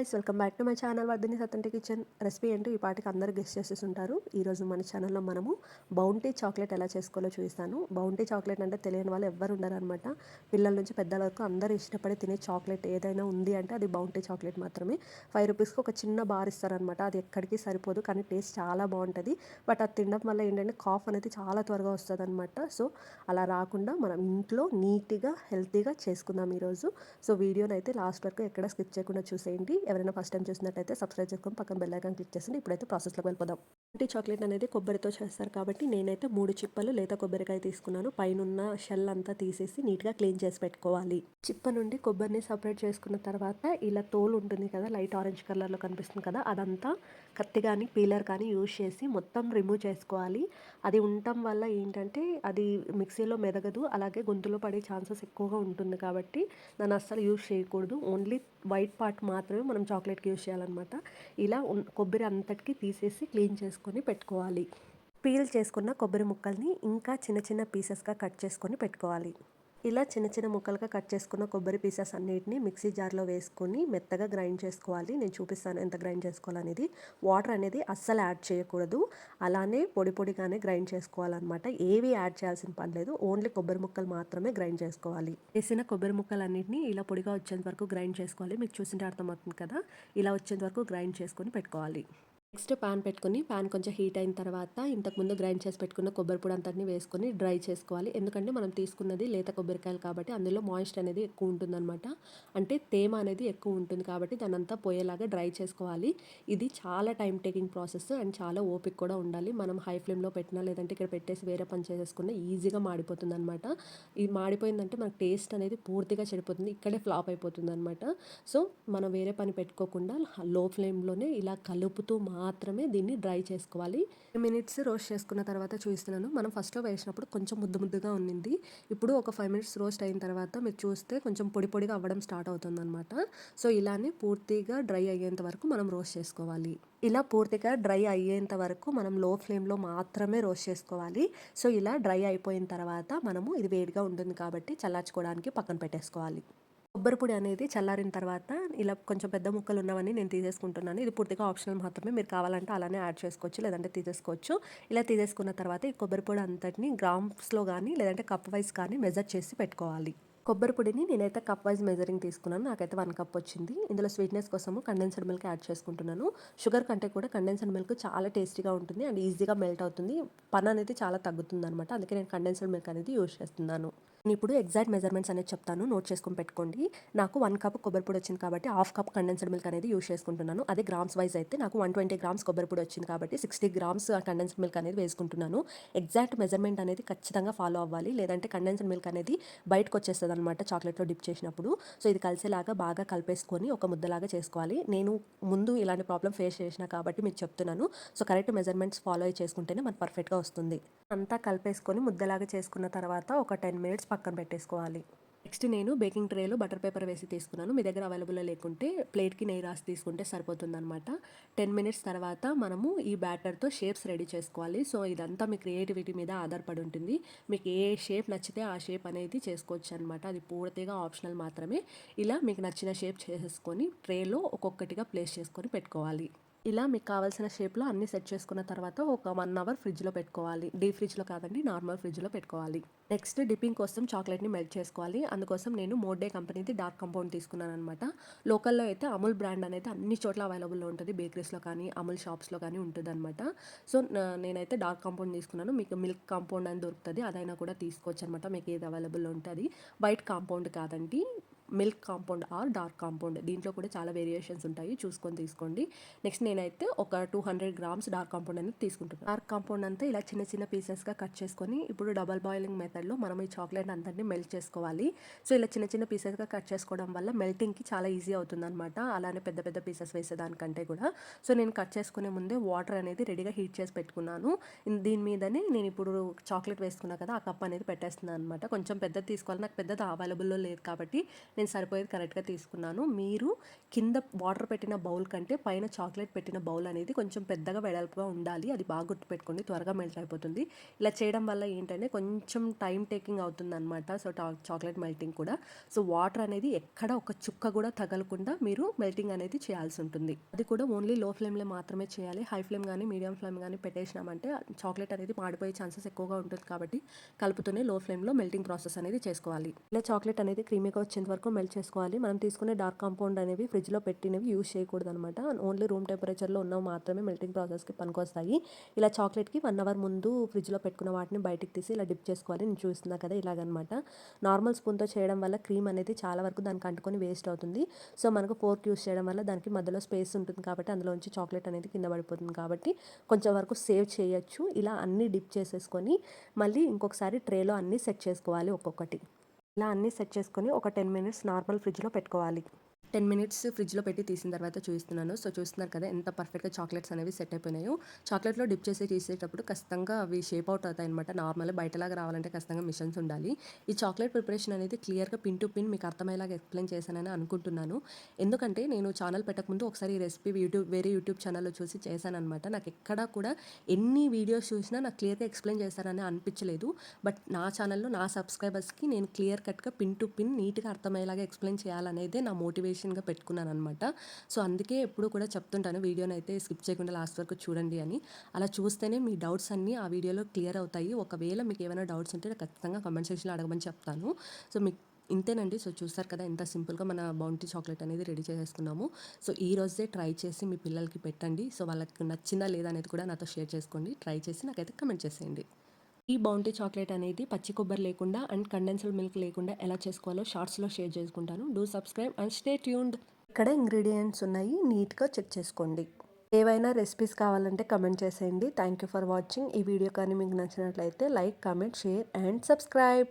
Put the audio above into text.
Guys welcome back to my channel Vardhani Sattanti kitchen recipe ఏంటో ఈ పాటికి అందరు గెస్ట్ చేసేసి ఉంటారు ఈరోజు మన ఛానల్లో మనము బౌంటీ చాక్లెట్ ఎలా చేసుకోవాలో చూపిస్తాను. బౌంటీ చాక్లెట్ అంటే తెలియని వాళ్ళు ఎవ్వరు ఉండరు అనమాట పిల్లల నుంచి పెద్దల వరకు అందరూ ఇష్టపడి తినే చాక్లెట్ ఏదైనా ఉంది అంటే అది బౌంటీ చాక్లెట్ మాత్రమే. ఫైవ్ రూపీస్కి ఒక చిన్న బార్ ఇస్తారనమాట అది ఎక్కడికి సరిపోదు కానీ టేస్ట్ చాలా బాగుంటుంది. బట్ అది తినడం వల్ల ఏంటంటే కాఫ్ అనేది చాలా త్వరగా వస్తుంది అనమాట సో అలా రాకుండా మనం ఇంట్లో నీట్గా హెల్తీగా చేసుకుందాం ఈరోజు. సో వీడియోని అయితే లాస్ట్ వరకు ఎక్కడ స్కిప్ చేయకుండా చూసేయండి. ఎవరైనా ఫస్ట్ టైం చూసినట్లయితే సబ్స్క్రైబ్ చేసుకొని పక్కన బెల్ ఐకాన్ క్లిక్ చేసి ఇప్పుడైతే ప్రాసెస్లోకి వెళ్ళిపోదాం. అంటే చాక్లెట్ అనేది కొబ్బరితో చేస్తారు కాబట్టి నేనైతే మూడు చిప్పలు లేత కొబ్బరికాయ తీసుకున్నాను. పైన షెల్ అంతా తీసేసి నీట్గా క్లీన్ చేసి పెట్టుకోవాలి. చిప్ప నుండి కొబ్బరిని సపరేట్ చేసుకున్న తర్వాత ఇలా తోలు ఉంటుంది కదా లైట్ ఆరెంజ్ కలర్లో కనిపిస్తుంది కదా అదంతా కత్తి కానీ పీలర్ కానీ యూజ్ చేసి మొత్తం రిమూవ్ చేసుకోవాలి. అది ఉండటం వల్ల ఏంటంటే అది మిక్సీలో మెదగదు అలాగే గొంతులో పడే ఛాన్సెస్ ఎక్కువగా ఉంటుంది కాబట్టి దాన్ని అస్సలు యూజ్ చేయకూడదు. ఓన్లీ వైట్ పార్ట్ మాత్రమే మనం చాక్లెట్కి యూజ్ చేయాలన్నమాట. ఇలా కొబ్బరి అంతటికి తీసేసి క్లీన్ చేసుకొని పెట్టుకోవాలి. పీల్ చేసుకున్న కొబ్బరి ముక్కల్ని ఇంకా చిన్న చిన్న పీసెస్గా కట్ చేసుకొని పెట్టుకోవాలి. ఇలా చిన్న చిన్న ముక్కలుగా కట్ చేసుకున్న కొబ్బరి పీసెస్ అన్నిటిని మిక్సీ జార్లో వేసుకొని మెత్తగా గ్రైండ్ చేసుకోవాలి. నేను చూపిస్తాను ఎంత గ్రైండ్ చేసుకోవాలనేది. వాటర్ అనేది అస్సలు యాడ్ చేయకూడదు. అలానే పొడి పొడిగానే గ్రైండ్ చేసుకోవాలన్నమాట. ఏవి యాడ్ చేయాల్సిన పని లేదు. ఓన్లీ కొబ్బరి ముక్కలు మాత్రమే గ్రైండ్ చేసుకోవాలి. వేసిన కొబ్బరి ముక్కలు అన్నింటినీ ఇలా పొడిగా వచ్చేంత వరకు గ్రైండ్ చేసుకోవాలి. మీకు చూసింటే అర్థమవుతుంది కదా. ఇలా వచ్చేంత వరకు గ్రైండ్ చేసుకొని పెట్టుకోవాలి. నెక్స్ట్ ప్యాన్ పెట్టుకొని ప్యాన్ కొంచెం హీట్ అయిన తర్వాత ఇంతకుముందు గ్రైండ్ చేసి పెట్టుకున్న కొబ్బరి పొడి అంతటిని వేసుకొని డ్రై చేసుకోవాలి. ఎందుకంటే మనం తీసుకున్నది లేత కొబ్బరికాయలు కాబట్టి అందులో మాయిస్ట్ అనేది ఎక్కువ ఉంటుందన్నమాట. అంటే తేమ అనేది ఎక్కువ ఉంటుంది కాబట్టి దాని అంతా పోయేలాగా డ్రై చేసుకోవాలి. ఇది చాలా టైం టేకింగ్ ప్రాసెస్ అండ్ చాలా ఓపిక కూడా ఉండాలి. మనం హై ఫ్లేమ్లో పెట్టినా లేదంటే ఇక్కడ పెట్టేసి వేరే పని చేసేసుకున్నా ఈజీగా మాడిపోతుంది అనమాట ఇది మాడిపోయిందంటే మనకు టేస్ట్ అనేది పూర్తిగా చెడిపోతుంది. ఇక్కడే ఫ్లాప్ అయిపోతుంది అనమాట సో మనం వేరే పని పెట్టుకోకుండా లో ఫ్లేమ్లోనే ఇలా కలుపుతూ మా మాత్రమే దీన్ని డ్రై చేసుకోవాలి. మినిట్స్ రోస్ట్ చేసుకున్న తర్వాత చూస్తున్నాను. మనం ఫస్ట్లో వేసినప్పుడు కొంచెం ముద్దు ముద్దుగా ఉన్నింది. ఇప్పుడు ఒక ఫైవ్ మినిట్స్ రోస్ట్ అయిన తర్వాత మీరు చూస్తే కొంచెం పొడి పొడిగా అవ్వడం స్టార్ట్ అవుతుంది అనమాట సో ఇలానే పూర్తిగా డ్రై అయ్యేంత వరకు మనం రోస్ట్ చేసుకోవాలి. ఇలా పూర్తిగా డ్రై అయ్యేంత వరకు మనం లో ఫ్లేమ్లో మాత్రమే రోస్ట్ చేసుకోవాలి. సో ఇలా డ్రై అయిపోయిన తర్వాత మనము ఇది వేడిగా ఉంటుంది కాబట్టి చల్లార్చుకోవడానికి పక్కన పెట్టేసుకోవాలి. కొబ్బరి పొడి అనేది చల్లారిన తర్వాత ఇలా కొంచెం పెద్ద ముక్కలు ఉన్నవన్నీ నేను తీసేసుకుంటున్నాను. ఇది పూర్తిగా ఆప్షనల్ మాత్రమే. మీరు కావాలంటే అలానే యాడ్ చేసుకోవచ్చు లేదంటే తీసేసుకోవచ్చు. ఇలా తీసేసుకున్న తర్వాత ఈ కొబ్బరి పొడి అంతటిని గ్రామ్స్లో కానీ లేదంటే కప్ వైజ్ కానీ మెజర్ చేసి పెట్టుకోవాలి. కొబ్బరి పొడిని నేనైతే కప్ వైజ్ మెజరింగ్ తీసుకున్నాను. నాకైతే వన్ కప్ వచ్చింది. ఇందులో స్వీట్నెస్ కోసము కండెన్స్డ్ మిల్క్ యాడ్ చేసుకుంటున్నాను. షుగర్ కంటే కూడా కండెన్సర్ మిల్క్ చాలా టేస్టీగా ఉంటుంది అండ్ ఈజీగా మెల్ట్ అవుతుంది. పని అనేది చాలా తగ్గుతుంది అనమాట అందుకే నేను కండెన్స్డ్ మిల్క్ అనేది యూజ్ చేస్తున్నాను. నేను ఇప్పుడు ఎగ్జాక్ట్ మెజర్మెంట్స్ అనేది చెప్తాను. నోట్ చేసుకొని పెట్టుకోండి. నాకు వన్ కప్ కొబ్బరి పొడి వచ్చింది కాబట్టి హాఫ్ కప్ కండెన్స్డ్ మిల్క్ అనేది యూస్ చేసుకుంటున్నాను. అదే గ్రామ్స్ వైజ్ అయితే నాకు వన్ ట్వంటీ గ్రామ్స్ కొబ్బరి పొడి వచ్చింది కాబట్టి సిక్స్టీ గ్రామ్స్ కండెన్స్డ్ మిల్క్ అనేది వేసుకుంటున్నాను. ఎగ్జాక్ట్ మెజర్మెంట్ అనేది ఖచ్చితంగా ఫాలో అవ్వాలి. లేదంటే కండెన్స్డ్ మిల్క్ అనేది బయటకు వచ్చేస్తుంది అనమాట చాక్లెట్లో డిప్ చేసినప్పుడు. సో ఇది కలిసేలాగా బాగా కలిపేసుకొని ఒక ముద్దలాగా చేసుకోవాలి. నేను ముందు ఇలాంటి ప్రాబ్లం ఫేస్ చేసిన కాబట్టి మీకు చెప్తున్నాను. సో కరెక్ట్ మెజర్మెంట్స్ ఫాలో చేసుకుంటేనే మనకు పర్ఫెక్ట్గా వస్తుంది. అంతా కలిపేసుకొని ముద్దలాగా చేసుకున్న తర్వాత ఒక టెన్ మినిట్స్ పక్కన పెట్టేసుకోవాలి. నెక్స్ట్ నేను బేకింగ్ ట్రేలో బటర్ పేపర్ వేసి తీసుకున్నాను. మీ దగ్గర అవైలబుల్లో లేకుంటే ప్లేట్కి నెయ్యి రాసి తీసుకుంటే సరిపోతుందనమాట టెన్ మినిట్స్ తర్వాత మనము ఈ బ్యాటర్తో షేప్స్ రెడీ చేసుకోవాలి. సో ఇదంతా మీ క్రియేటివిటీ మీద ఆధారపడి ఉంటుంది. మీకు ఏ షేప్ నచ్చితే ఆ షేప్ అనేది చేసుకోవచ్చు అనమాట అది పూర్తిగా ఆప్షనల్ మాత్రమే. ఇలా మీకు నచ్చిన షేప్ చేసేసుకొని ట్రేలో ఒక్కొక్కటిగా ప్లేస్ చేసుకొని పెట్టుకోవాలి. ఇలా మీకు కావాల్సిన షేప్లో అన్ని సెట్ చేసుకున్న తర్వాత ఒక వన్ అవర్ ఫ్రిడ్జ్లో పెట్టుకోవాలి. డీప్ ఫ్రిడ్జ్లో కాదండి నార్మల్ ఫ్రిడ్జ్లో పెట్టుకోవాలి. నెక్స్ట్ డిప్పింగ్ కోసం చాక్లెట్ని మెల్ట్ చేసుకోవాలి. అందుకోసం నేను మోడ్డే కంపెనీది డార్క్ కంపౌండ్ తీసుకున్నాను అనమాట లోకల్లో అయితే అమూల్ బ్రాండ్ అనేది అన్ని చోట్ల అవైలబుల్లో ఉంటుంది. బేకరీస్లో కానీ అమూల్ షాప్స్లో కానీ ఉంటుంది అనమాట సో నేనైతే డార్క్ కంపౌండ్ తీసుకున్నాను. మీకు మిల్క్ కాంపౌండ్ అని దొరుకుతుంది అదైనా కూడా తీసుకోవచ్చు అనమాట మీకు ఏది అవైలబుల్లో ఉంటుంది. వైట్ కాంపౌండ్ కాదండి. Milk compound or dark compound. దీంట్లో కూడా చాలా వేరియేషన్స్ ఉంటాయి. చూసుకొని తీసుకోండి. నెక్స్ట్ నేనైతే ఒక two hundred grams dark compound అనేది తీసుకుంటున్నాను. డార్క్ కాంపౌండ్ అంతా ఇలా చిన్న చిన్న పీసెస్గా కట్ చేసుకొని ఇప్పుడు డబల్ బాయిలింగ్ మెథడ్లో మనం ఈ చాక్లెట్ అంతటిని మెల్ట్ చేసుకోవాలి. సో ఇలా చిన్న చిన్న పీసెస్గా కట్ చేసుకోవడం వల్ల మెల్టింగ్కి చాలా ఈజీ అవుతుందన్నమాట. అలానే పెద్ద పెద్ద పీసెస్ వేసేదానికంటే కూడా. సో నేను కట్ చేసుకునే ముందే వాటర్ అనేది రెడీగా హీట్ చేసి పెట్టుకున్నాను. దీని మీదనే నేను ఇప్పుడు చాక్లెట్ వేసుకున్నా కదా ఆ కప్ అనేది పెట్టేస్తున్నాను అనమాట కొంచెం పెద్దది తీసుకోవాలి. నాకు పెద్దది అవైలబుల్లో లేదు కాబట్టి నేను సరిపోయేది కరెక్ట్గా తీసుకున్నాను. మీరు కింద వాటర్ పెట్టిన బౌల్ కంటే పైన చాక్లెట్ పెట్టిన బౌల్ అనేది కొంచెం పెద్దగా వెడల్పుగా ఉండాలి. అది బాగా గుర్తుపెట్టుకోండి. త్వరగా మెల్ట్ అయిపోతుంది. ఇలా చేయడం వల్ల ఏంటంటే కొంచెం టైం టేకింగ్ అవుతుంది అనమాట సో చాక్లెట్ మెల్టింగ్ కూడా. సో వాటర్ అనేది ఎక్కడ ఒక చుక్క కూడా తగలకుండా మీరు మెల్టింగ్ అనేది చేయాల్సి ఉంటుంది. అది కూడా ఓన్లీ లో ఫ్లేమ్లో మాత్రమే చేయాలి. హై ఫ్లేమ్ కానీ మీడియం ఫ్లేమ్ కానీ పెట్టేసినామంటే చాక్లెట్ అనేది మాడిపోయే ఛాన్సెస్ ఎక్కువగా ఉంటుంది కాబట్టి కలుపుతూనే లో ఫ్లేమ్లో మెల్టింగ్ ప్రాసెస్ అనేది చేసుకోవాలి. ఇలా చాక్లెట్ అనేది క్రీమీగా వచ్చేంత వరకు మెల్ట్ చేసుకోవాలి. మనం తీసుకునే డార్క్ కాంపౌండ్ అనేవి ఫ్రిడ్జ్లో పెట్టినవి యూజ్ చేయకూడదు అనమాట ఓన్లీ రూమ్ టెంపరేచర్లో ఉన్నవి మాత్రమే మెల్టింగ్ ప్రాసెస్కి పనికొస్తాయి. ఇలా చాక్లెట్కి వన్ అవర్ ముందు ఫ్రిడ్జ్లో పెట్టుకున్న వాటిని బయటికి తీసి ఇలా డిప్ చేసుకోవాలి. నేను చూస్తున్నా కదా ఇలాగనమాట. నార్మల్ స్పూన్తో చేయడం వల్ల క్రీమ్ అనేది చాలా వరకు దానికి అంటుకొని వేస్ట్ అవుతుంది. సో మనకు ఫోర్క్ యూస్ చేయడం వల్ల దానికి మధ్యలో స్పేస్ ఉంటుంది కాబట్టి అందులోంచి చాక్లెట్ అనేది కింద పడిపోతుంది కాబట్టి కొంచెం వరకు సేవ్ చేయొచ్చు. ఇలా అన్నీ డిప్ చేసేసుకొని మళ్ళీ ఇంకొకసారి ట్రేలో అన్నీ సెట్ చేసుకోవాలి ఒక్కొక్కటి. ఇలా అన్నీ సెట్ చేసుకొని ఒక టెన్ మినిట్స్ నార్మల్ ఫ్రిడ్జ్లో పెట్టుకోవాలి. టెన్ మినిట్స్ ఫ్రిడ్జ్లో పెట్టి తీసిన తర్వాత చూపిస్తున్నాను సో చూస్తున్నారు కదా ఎంత పర్ఫెక్ట్గా చాక్లెట్స్ అనేవి సెట్ అయిపోయినాయో. చాక్లెట్లో డిప్ చేసి తీసేటప్పుడు ఖచ్చితంగా అవి షేప్ అవుట్ అవుతాయి అనమాట నార్మల్ బయటలాగా రావాలంటే ఖచ్చితంగా మిషన్స్ ఉండాలి. ఈ చాక్లెట్ ప్రిపరేషన్ అనేది క్లియర్గా పిన్ టు పిన్ మీకు అర్థమయ్యేలాగా ఎక్స్ప్లెయిన్ చేశానని అనుకుంటున్నాను. ఎందుకంటే నేను ఛానల్ పెట్టకముందు ఒకసారి ఈ రెసిపీ యూట్యూబ్ వేరే యూట్యూబ్ ఛానల్లో చూసి చేశానమాట నాకు ఎక్కడా కూడా ఎన్ని వీడియోస్ చూసినా నాకు క్లియర్గా ఎక్స్ప్లెయిన్ చేశారని అనిపించలేదు. బట్ నా ఛానల్లో నా సబ్స్క్రైబర్స్కి నేను క్లియర్ కట్గా పిన్ టు పిన్ నీట్గా అర్థమయ్యేలాగా ఎక్స్ప్లెయిన్ చేయాలనేదే నా మోటివేషన్. ఇన్స్పిరేషన్గా పెట్టుకున్నాను అనమాట సో అందుకే ఎప్పుడు కూడా చెప్తుంటాను వీడియోని అయితే స్కిప్ చేయకుండా లాస్ట్ వరకు చూడండి అని. అలా చూస్తేనే మీ డౌట్స్ అన్నీ ఆ వీడియోలో క్లియర్ అవుతాయి. ఒకవేళ మీకు ఏమైనా డౌట్స్ ఉంటే ఖచ్చితంగా కమెంట్ సెక్షన్లో అడగమని చెప్తాను. సో మీకు ఇంతేనండి. సో చూస్తారు కదా ఎంత సింపుల్గా మన బౌంటీ చాక్లెట్ అనేది రెడీ చేసేసుకున్నాము. సో ఈ రోజే ట్రై చేసి మీ పిల్లలకి పెట్టండి. సో వాళ్ళకి నచ్చిందా లేదా అనేది కూడా నాతో షేర్ చేసుకోండి. ట్రై చేసి నాకైతే కమెంట్ చేసేయండి. ఈ బౌంటీ చాక్లెట్ అనేది పచ్చి కొబ్బరి లేకుండా అండ్ కండెన్స్డ్ మిల్క్ లేకుండా ఎలా చేసుకోవాలో షార్ట్స్లో షేర్ చేసుకుంటాను. Do subscribe and stay tuned. ఇక్కడ ఇంగ్రీడియంట్స్ ఉన్నాయి. నీట్గా చెక్ చేసుకోండి. ఏవైనా రెసిపీస్ కావాలంటే కమెంట్ చేసేయండి. Thank you for watching. ఈ వీడియో కానీ మీకు నచ్చినట్లయితే like comment share and subscribe.